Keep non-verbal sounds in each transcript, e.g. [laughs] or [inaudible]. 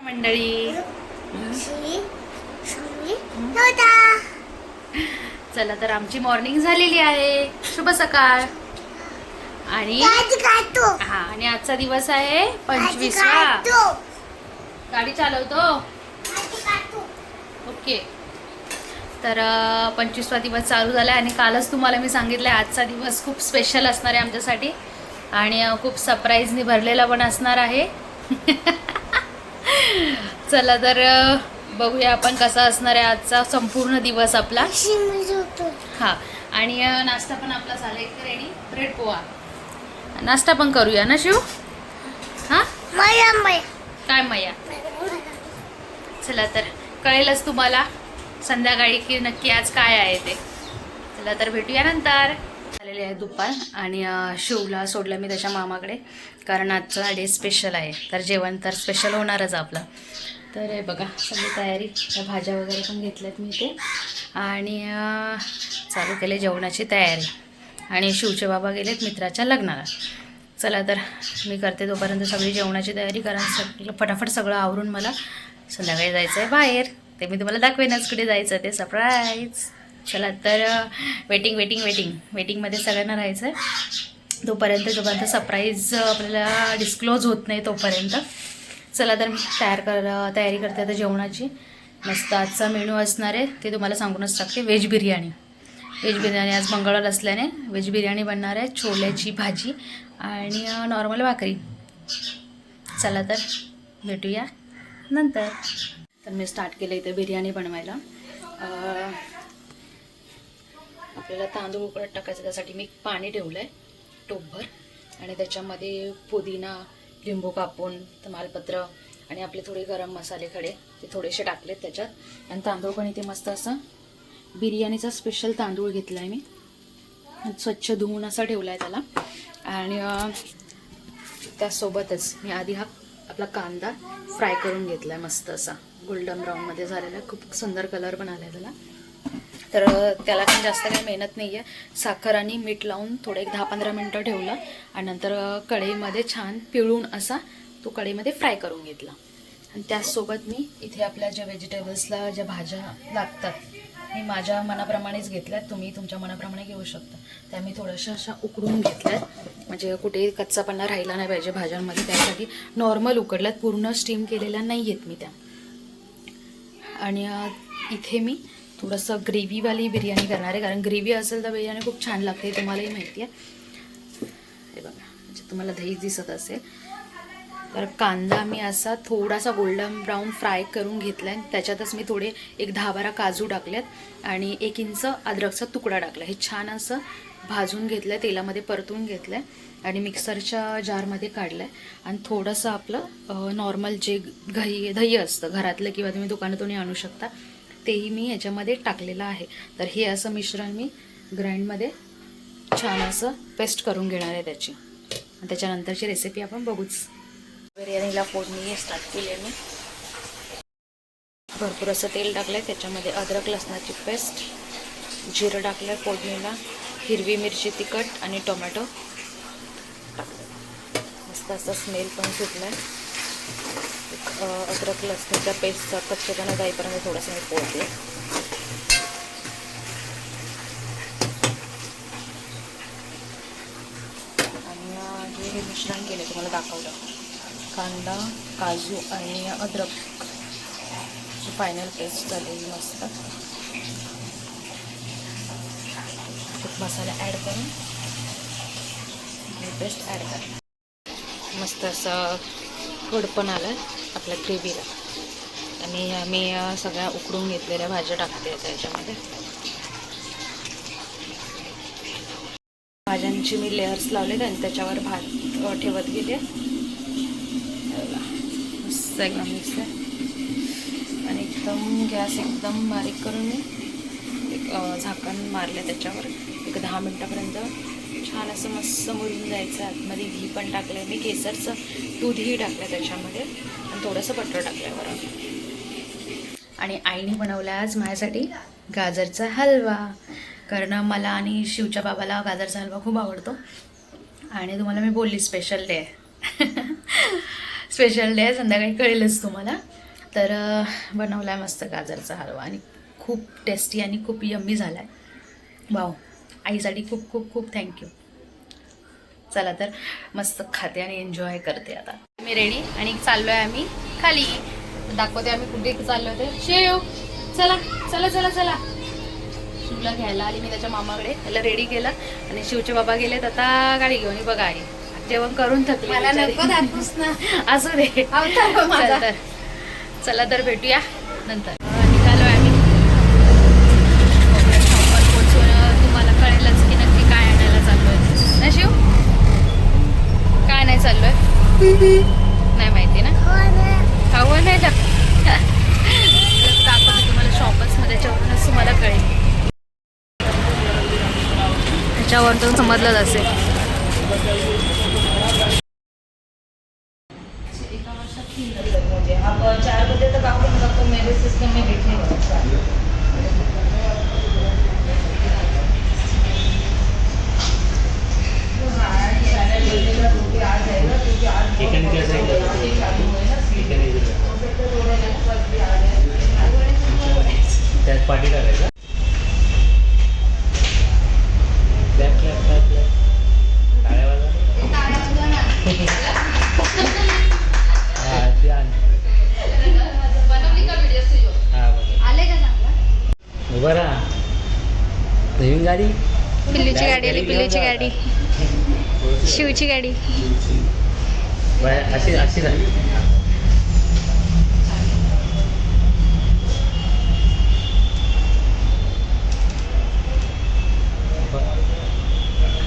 मंडळी. चला तर आमची मॉर्निंग झालेली आहे. शुभ सकाळ. आणि हा आणि आजचा दिवस आहे पंचवीसवा. गाडी चालवतो. ओके. तर पंचवीसवा दिवस चालू झाला आहे आणि कालच तुम्हाला मी सांगितलं आहे आजचा दिवस खूप स्पेशल असणार आहे आमच्यासाठी. आणि खूप सरप्राईजनी भरलेला पण असणार आहे. [laughs] चला तर बघूया आपण कसा असणार आहे आजचा संपूर्ण दिवस आपला. हा आणि नाश्ता पण आपला झाला. एक रेडी ब्रेड पोहा. नाश्ता पण करूया ना शिव? हा? माया माया. काय मया? चला तर कळेलच तुम्हाला संध्याकाळी की नक्की आज काय आहे ते. चला तर भेटूया नंतर. झालेले आहे दुपार आणि शिवला सोडलं मी त्याच्या मामाकडे. कारण आजचा डे स्पेशल आहे. तर जेवण तर स्पेशल होणारच आपलं. तर हे बघा सगळी तयारी. त्या भाज्या वगैरे पण घेतल्यात मी ते आणि चालू केले जेवणाची तयारी. आणि शिवचे बाबा गेलेत मित्राच्या लग्नाला. चला तर मी करते तोपर्यंत सगळी जेवणाची तयारी कारण सगळं फटाफट सगळं आवरून मला संध्याकाळी जायचं आहे बाहेर. ते मी तुम्हाला दाखवेनच कुठे जायचं ते सरप्राईज चला तर वेटिंग वेटिंग वेटिंग वेटिंगमध्ये सगळ्यांना राहायचं आहे तोपर्यंत जोपर्यंत सरप्राईज आपल्याला डिस्क्लोज होत नाही तोपर्यंत. चला तर मी तयार कर तयारी करते आता जेवणाची. मस्त आजचा मेनू असणार आहे. ते तुम्हाला सांगूनच टाकते. व्हेज बिर्याणी. व्हेज बिर्याणी आज मंगळवार असल्याने व्हेज बिर्याणी बनणार आहे. छोल्याची भाजी आणि नॉर्मल भाकरी. चला तर भेटूया नंतर. तर मी स्टार्ट केलं इथे बिर्याणी बनवायला. आपल्याला तांदूळ उकळत टाकायचं त्यासाठी मी पाणी ठेवलं आहे टोपभर. आणि त्याच्यामध्ये पुदिना लिंबू कापून तमालपत्र आणि आपले थोडे गरम मसाले खडे ते थोडेसे टाकलेत त्याच्यात. आणि तांदूळ पण इथे मस्त असं बिर्याणीचा स्पेशल तांदूळ घेतला आहे मी. स्वच्छ धुवून असा ठेवला आहे त्याला. आणि त्यासोबतच मी आधी हा आपला कांदा फ्राय करून घेतला आहे मस्त असा. गोल्डन ब्राऊनमध्ये झालेला खूप सुंदर कलर पण आला आहे त्याला. तर त्याला पण जास्त काही मेहनत नाही आहे साखर आणि मीठ लावून थोडं एक दहा पंधरा मिनटं ठेवलं आणि नंतर कढईमध्ये छान पिळून असा तो कढईमध्ये फ्राय करून घेतला. आणि त्याचसोबत मी इथे आपल्या ज्या व्हेजिटेबल्सला ज्या भाज्या लागतात मी माझ्या मनाप्रमाणेच घेतल्यात तुम्ही तुमच्या मनाप्रमाणे घेऊ शकता. त्या मी थोड्याशा अशा उकडून घेतल्यात. म्हणजे कुठेही कच्चापणा राहिला नाही पाहिजे भाज्यांमध्ये. त्यासाठी नॉर्मल उकडल्यात. पूर्ण स्टीम केलेल्या नाही आहेत मी त्या. आणि इथे मी थोडंसं ग्रेव्हीवाली बिर्याणी करणार आहे कारण ग्रेव्ही असेल तर बिर्याणी खूप छान लागते तुम्हालाही माहिती आहे. हे बघा म्हणजे तुम्हाला दही दिसत असेल. तर कांदा मी असा थोडासा गोल्डन ब्राऊन फ्राय करून घेतला आहे त्याच्यातच मी थोडे एक दहा बारा काजू टाकल्यात आणि एक इंच अद्रकचा तुकडा टाकला हे छान असं भाजून घेतलं आहे तेलामध्ये परतून घेतलं आहे आणि मिक्सरच्या जारमध्ये काढलं आहे आणि थोडंसं आपलं नॉर्मल जे घही दही असतं घरातलं किंवा तुम्ही दुकानातूनही आणू शकता तेही मी याच्यामध्ये टाकलेलं आहे. तर हे असं मिश्रण मी ग्राइंडमध्ये छान असं पेस्ट करून घेणार आहे त्याची. त्याच्यानंतरची रेसिपी आपण बघूच. बिर्याणीला फोडणी स्टार्ट केली आहे मी. भरपूर असं तेल टाकलं आहे त्याच्यामध्ये अद्रक लसणाची पेस्ट जिरं टाकलं आहे फोडणीला हिरवी मिरची तिखट आणि टोमॅटो. टाकलं मस्त असं स्मेल पण सुटला आहे अद्रक लसणीच्या पेस्टचा कच्चेपणा जाईपर्यंत थोडंसं मी पोळते आणि जे हे मिश्रण केले तुम्हाला दाखवलं. कांदा काजू आणि अद्रक फायनल पेस्ट झालेली मस्त. खूप मसाला ॲड करून पेस्ट ॲड करा. मस्त असं गोड पण आलं आपल्या ग्रेव्हीला. आणि मी सगळ्या उकडून घेतलेल्या भाज्या टाकते आता याच्यामध्ये. भाज्यांची मी लेअर्स लावलेत आणि त्याच्यावर भात ठेवत गेले. मस्त एकदम मस्त आहे. आणि एकदम गॅस एकदम बारीक करून मी एक झाकण मारलं त्याच्यावर. एक दहा मिनटापर्यंत. छान असं मस्त मुरून जायचं. आतमध्ये घी पण टाकलं मी केसरचं दूधही टाकलं त्याच्यामध्ये. थोडंसं बटर टाकलं आणि आईने बनवला आज माझ्यासाठी गाजरचा हलवा. कारण मला आणि शिवच्या बाबाला गाजरचा हलवा खूप आवडतो. आणि तुम्हाला मी बोलली स्पेशल डे स्पेशल डे आहे संध्याकाळी कळेलच तुम्हाला. तर बनवला आहे मस्त गाजरचा हलवा आणि खूप टेस्टी आणि खूप यम्मी झाला आहे वाव आईसाठी खूप खूप खूप थँक्यू चला तर मस्त खाते आणि एन्जॉय करते आता. मी रेडी आणि चाललो आहे आम्ही खाली. दाखवते आम्ही कुठे चाललो होते शेव चला चला चला चला. शिवला घ्यायला आली मी त्याच्या मामाकडे. त्याला रेडी केलं आणि शिवचे बाबा गेलेत आता गाडी घेऊन. बघा आहे जेवण करून थकले. [laughs] असू दे. चला तर भेटूया नंतर अं, निघालो आम्ही शॉपवर पोहोचून अं, तुम्हाला कळेलच की नक्की काय आणायला चाललोय ना शिव काय नाही चाललोय नाही माहिती ना? हवं नाही का दाखवते तुम्हाला शॉपच मध्ये त्याच्यावरूनच तुम्हाला कळेल. त्याच्यावरून समजलंच असेल. अब चार बजे तक तो मेरे सिस्टम में दिखेगा त्यात पाठी टाकायचं बरं नवीन गाडी? पिल्लूची गाडी आली पिल्लूची गाडी. शिवची गाडी. बाय अशी अशी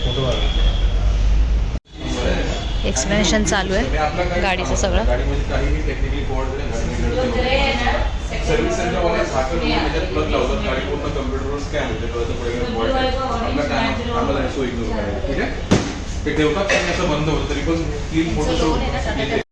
फोटो एक्सप्लेनेशन चालू आहे. गाडीचं सगळं. पूर्ण कम्प्युटरवर स्कॅन होते. ते आणि असं बंद होतं तरी पण क्लीन फोटो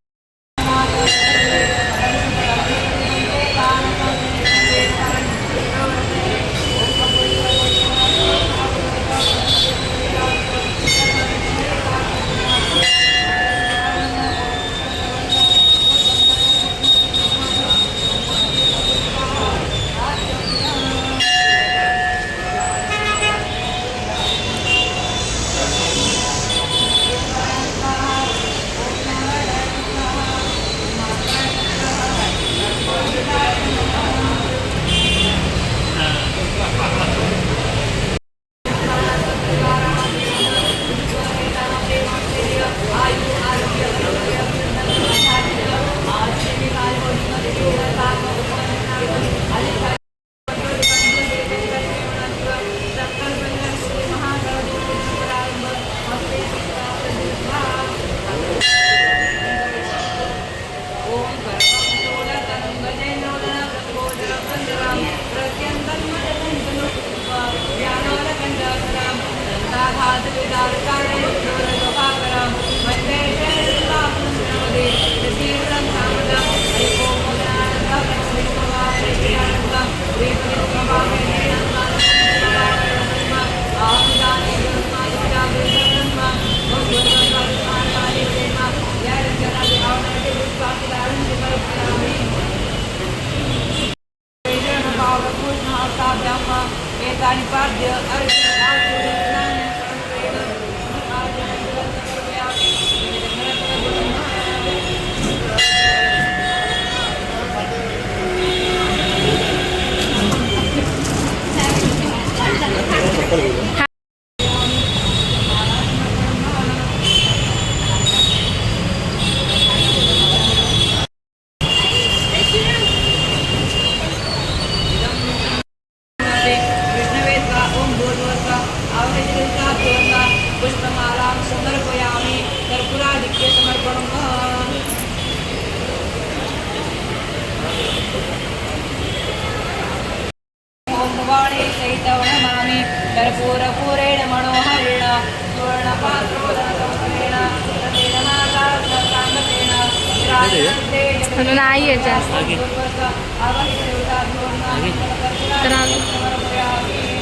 कर्पूरपूरेण मनोहरेण म्हणून आई आहे जास्त. तर आम्ही- समर्पयामि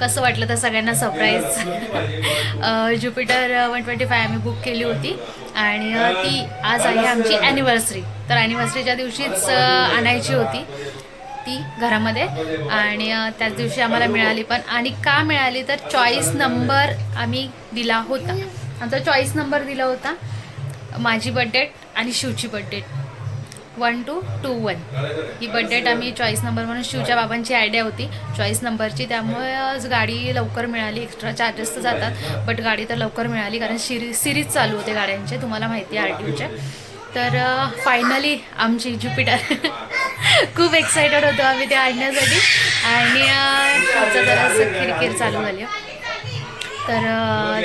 कसं वाटलं तर सगळ्यांना surprise Jupiter one twenty five आम्ही बुक केली होती. आणि ती आज आहे आमची ॲनिव्हर्सरी तर ॲनिव्हर्सरीच्या दिवशीच आणायची होती ती घरामध्ये. आणि त्याच दिवशी आम्हाला मिळाली पण. आणि का मिळाली तर चॉईस नंबर आम्ही दिला होता. आमचा चॉईस नंबर दिला होता. माझी बड्डेट आणि शिवची birthdate one two two one. ही बड्डेट आम्ही चॉईस नंबर म्हणून शिवच्या बाबांची आयडिया होती. चॉईस नंबरची त्यामुळे गाडी लवकर मिळाली. एक्स्ट्रा चार्जेस तर जातात बट गाडी तर लवकर मिळाली कारण सिरी सिरीज चालू होते गाड्यांचे. तुम्हाला माहिती आहे आर टी ओच्या तर फायनली आमची ज्युपिटर [laughs] खूप एक्सायटेड होतो आम्ही ते आणण्यासाठी. आणि अ, आमचं जरासं किरकिर चालू झाली. तर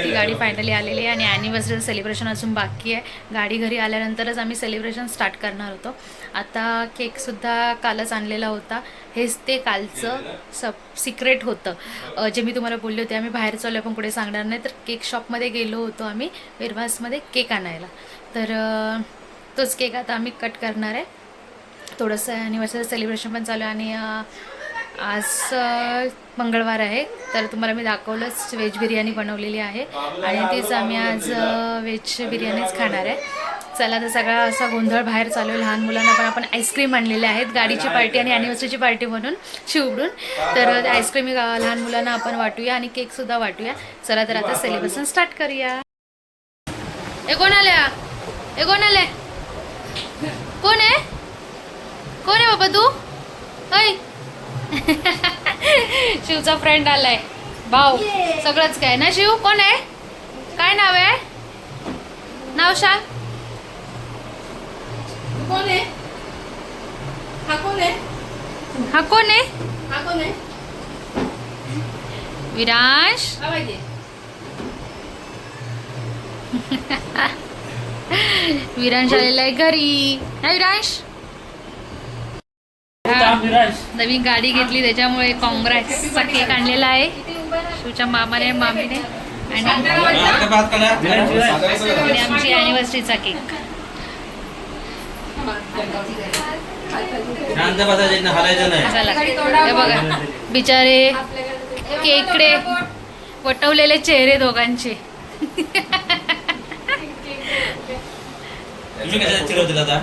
ती गाडी फायनली आलेली आहे आणि ॲनिव्हर्सरी सेलिब्रेशन अजून बाकी आहे. गाडी घरी आल्यानंतरच आम्ही सेलिब्रेशन स्टार्ट करणार होतो. आता केकसुद्धा कालच आणलेला होता. हेच ते कालचं सब सिक्रेट होतं. जे मी तुम्हाला बोलले होते आम्ही बाहेर चाललो पण कुठे सांगणार नाही. तर केक शॉपमध्ये गेलो होतो आम्ही विरवासमध्ये केक आणायला. तर तोच केक आता आम्ही कट करणार आहे. थोडंसं ॲनिव्हर्सरी सेलिब्रेशन पण चालू आहे आणि आज मंगळवार आहे. तर तुम्हाला मी दाखवलंच व्हेज बिर्याणी बनवलेली आहे. आणि तीच आम्ही आज व्हेज बिर्याणीच खाणार आहे. चला तर सगळा असा गोंधळ बाहेर चालू आहे. लहान मुलांना पण आपण आईस्क्रीम आणलेले आहेत. गाडीची पार्टी आणि ॲनिव्हर्सरीची पार्टी म्हणून शिवडून तर आईस्क्रीम लहान मुलांना आपण वाटूया आणि केकसुद्धा वाटूया. चला तर आता सेलिब्रेशन स्टार्ट करूया. ए कोण आले ए कोण आले कोण आहे? कोण आहे बाबा तू? ऐ [laughs] शिवचा फ्रेंड आलाय. भाऊ सगळंच काय? ना शिव कोण आहे? काय नाव आहे? नाव सांग. कोण आहे? हा कोण आहे? हा कोण आहे? हा कोण आहे? विरांश. [laughs] विरांश आलेला आहे घरी. हा विरांश. नवीन गाडी घेतली त्याच्यामुळे काँग्रेसचा केक आणलेला आहे. शिवच्या मामाने मामीने. आणि आमची अॅनिव्हर्सरीचा केक बघा. बिचारे केकडे वटवलेले चेहरे दोघांचे. तुम्ही कशा चिरवतील आता?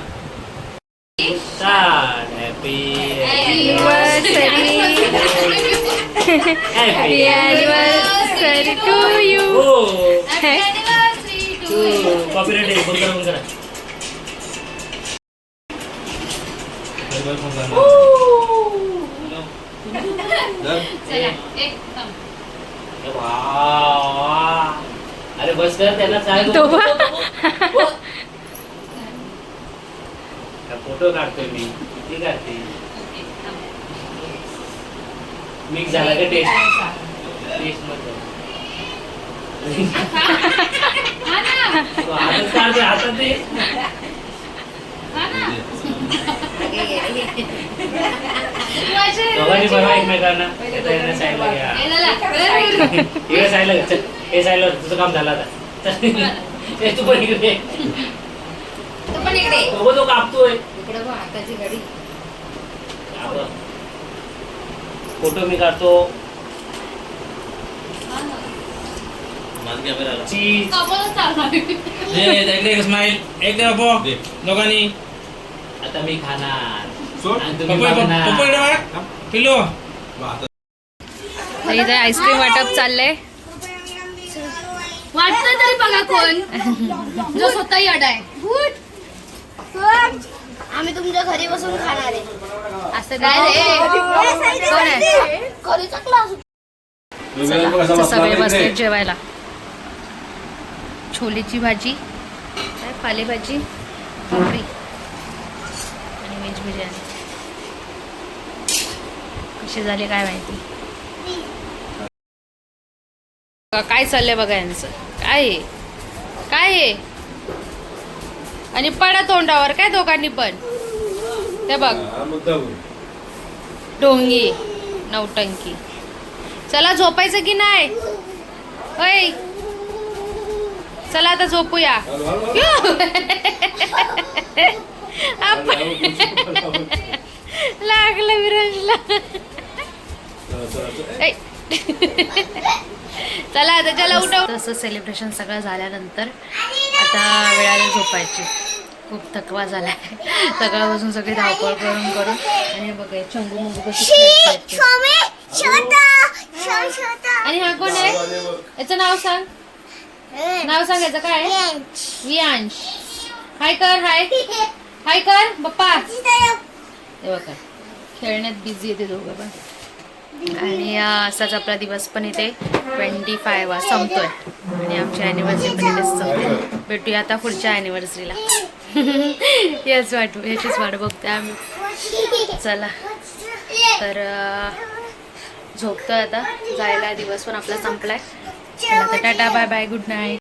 Happy Happy anniversary to you. हो Anniversary to you. कॉपीराइट आहे बंद करा बंद करा बरोबर फोन करा. चला, एक थांब. वा, वा. अरे बस कर त्याला चाय तो बा. फोटो काढतोय मी किती काढते मिक्स झाला का टेस्ट टेस्टमध्ये हा तो हातात हातात हा दोघांनी बनवा एकमेकांना साईडला घ्या हे. हे साईडला हे साईडला तुझं काम झालं आता हे तू पण इकडे तू पण इकडे. तो तो कापतोय इकडे बघ, हाताची फोटो मी काढतो. माझं चीज एक एक दे. दोघांनी. आता मी खाणार. सोड. आणि तुम्ही पप्पो बघणार. पप्पो इकडे बघा पिल्लू. तर इथे आईस्क्रीम वाटप चाललंय. वाटतं तरी बघा कोण. जो आहे आम्ही तुमच्या घरी बसून खाणार आहे. असं काय रे कोण आहे? कधीचा क्लास तर सगळे बसले जेवायला. छोलेची भाजी काय पालेभाजी भाकरी आणि व्हेज बिर्याणी. कशी झाली काय माहिती? काय चाललंय बघा यांचं? काय आहे काय आहे आणि पडा तोंडावर काय दोघांनी पण? ते बघ. ढोंगी नौटंकी चला झोपायचं की नाही? होय चला आता झोपूया. [laughs] आपण लागलं विरजला ऐ. चला आता चला उठव तसं सेलिब्रेशन सगळं झाल्यानंतर आता वेळाला झोपायची. खूप थकवा झाला सकाळपासून सगळी धावपळ करून करून. आणि बघा चंगू मुंगू कशी. आणि हा कोण आहे? याचं नाव सांग. नाव सांग याचं काय आहे? वियांश. हाय कर हाय. हाय कर बाप्पा हे बघा खेळण्यात बिझी येते दोघं पण. आणि असाच आपला दिवस पण इथे ट्वेंटी फायवा संपतोय. आणि आमची ॲनिव्हर्सरी पण इथेच संपते भेटूया आता पुढच्या ॲनिव्हर्सरीला [laughs] याच वाट याचीच वाट बघतोय आम्ही. चला. तर झोपतोय आता. जायला दिवस पण आपला संपलाय. चला तर tata bye bye good night